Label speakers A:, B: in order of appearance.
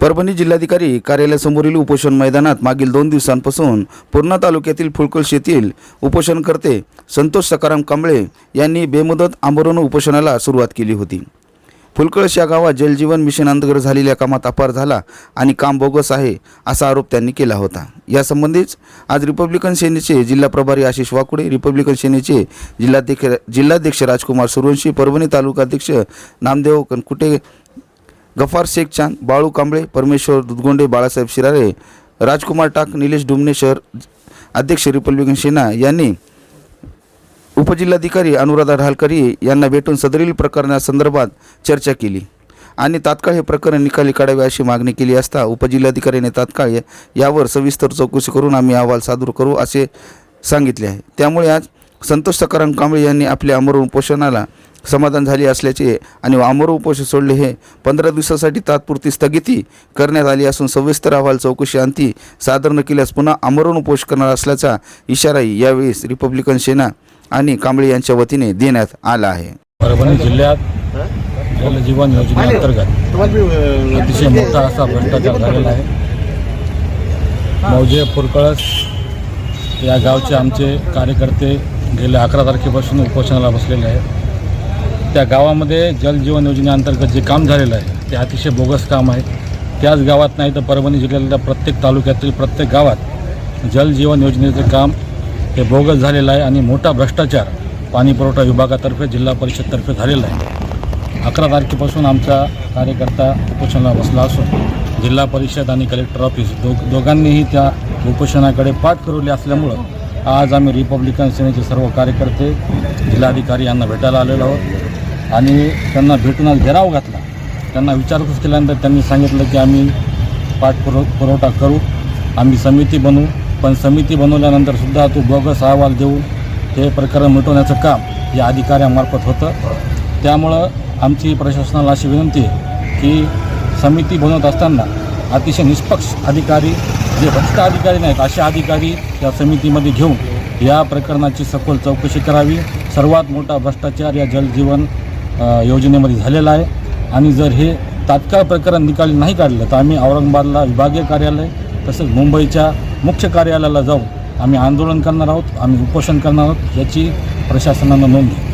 A: परभणी जिल्हाधिकारी कार्यालयासमोरील उपोषण मैदानात मागील दोन दिवसांपासून पूर्णा तालुक्यातील फुलकळ येथील उपोषणकर्ते संतोष सकाराम कांबळे यांनी बेमुदत आमरण उपोषणाला सुरुवात केली होती. फुलकळश या गावात जलजीवन मिशन अंतर्गत झालेल्या कामात अपार झाला आणि काम बोगस आहे असा आरोप त्यांनी केला होता. यासंबंधीच आज रिपब्लिकन सेनेचे जिल्हा प्रभारी आशिष वाकुडे रिपब्लिकन सेनेचे जिल्हाध्यक्ष जिल्हाध्यक्ष राजकुमार सुरवंशी परभणी तालुकाध्यक्ष नामदेव कनकुटे गफार शेख चांद बाळू कांबळे परमेश्वर दुधगोंडे बाळासाहेब शिरारे राजकुमार टाक निलेश डुमने शहर अध्यक्ष रिपब्लिकन सेना यांनी उपजिल्हाधिकारी अनुराधा ढालकरी यांना भेटून सदरील प्रकरणासंदर्भात चर्चा केली आणि तात्काळ हे प्रकरण निकाली काढावे अशी मागणी केली असता उपजिल्हाधिकाऱ्याने तात्काळ यावर सविस्तर चौकशी करून आम्ही अहवाल सादर करू असे सांगितले आहे. त्यामुळे आज संतोष सकाराम कांबळे यांनी आपल्या अमर उपोषणाला समाधान झाले असल्याचे आणि अमर उपोषण सोडले हे पंधरा दिवसासाठी तात्पुरती स्थगिती करण्यात आली असून सविस्तर अहवाल चौकशी अंती सादर न केल्यास पुन्हा आमरण उपोषण करणार असल्याचा इशाराही यावेळी रिपब्लिकन सेना आणि कांबळे यांच्या वतीने देण्यात आला आहे.
B: परभणी जिल्ह्यात जलजीवन योजनेअंतर्गत अतिशय मोठा असा भ्रष्टाचार झालेला आहे. मौजे फुरकळस या गावचे आमचे कार्यकर्ते गेल्या अकरा तारखेपासून उपोषणाला बसलेले आहेत. त्या गावामध्ये जलजीवन योजनेअंतर्गत जे काम झालेलं आहे ते अतिशय बोगस काम आहे. त्याच गावात नाही तर परभणी जिल्ह्यातल्या प्रत्येक तालुक्यातील प्रत्येक गावात जलजीवन योजनेचं काम हे बोगस झालेलं आहे आणि मोठा भ्रष्टाचार पाणी पुरवठा विभागातर्फे जिल्हा परिषदतर्फे झालेला आहे. अकरा तारखेपासून आमचा कार्यकर्ता उपोषणाला बसला असून जिल्हा परिषद आणि कलेक्टर ऑफिस दो दोघांनीही त्या उपोषणाकडे पाठ करवली असल्यामुळं आज आम्ही रिपब्लिकन सेनेचे सर्व कार्यकर्ते जिल्हाधिकारी यांना भेटायला आलेलो आहोत. आणि त्यांना भेटून आज घेराव घातला. त्यांना विचारपूस केल्यानंतर त्यांनी सांगितलं की आम्ही पाठपुरव पुरवठा करू आम्ही समिती बनवू पण समिती बनवल्यानंतर सुद्धा तो बोगस अहवाल देऊन ते प्रकरण मिटवण्याचं काम या अधिकाऱ्यामार्फत होतं. त्यामुळं आमची प्रशासनाला अशी विनंती आहे की समिती बनवत असताना अतिशय निष्पक्ष अधिकारी जे भ्रष्ट अधिकारी नाहीत असे अधिकारी या समितीमध्ये घेऊन या प्रकरणाची सखोल चौकशी करावी. सर्वात मोठा भ्रष्टाचार या जलजीवन योजनेमध्ये झालेला आहे. आणि जर हे तात्काळ प्रकरण निकाली नाही काढलं तर आम्ही औरंगाबादला विभागीय कार्यालय तसंच मुंबईच्या मुख्य कार्यालयाला जाऊन आम्ही आंदोलन करणार आहोत आम्ही उपोषण करणार आहोत याची प्रशासनानं नोंद घ्या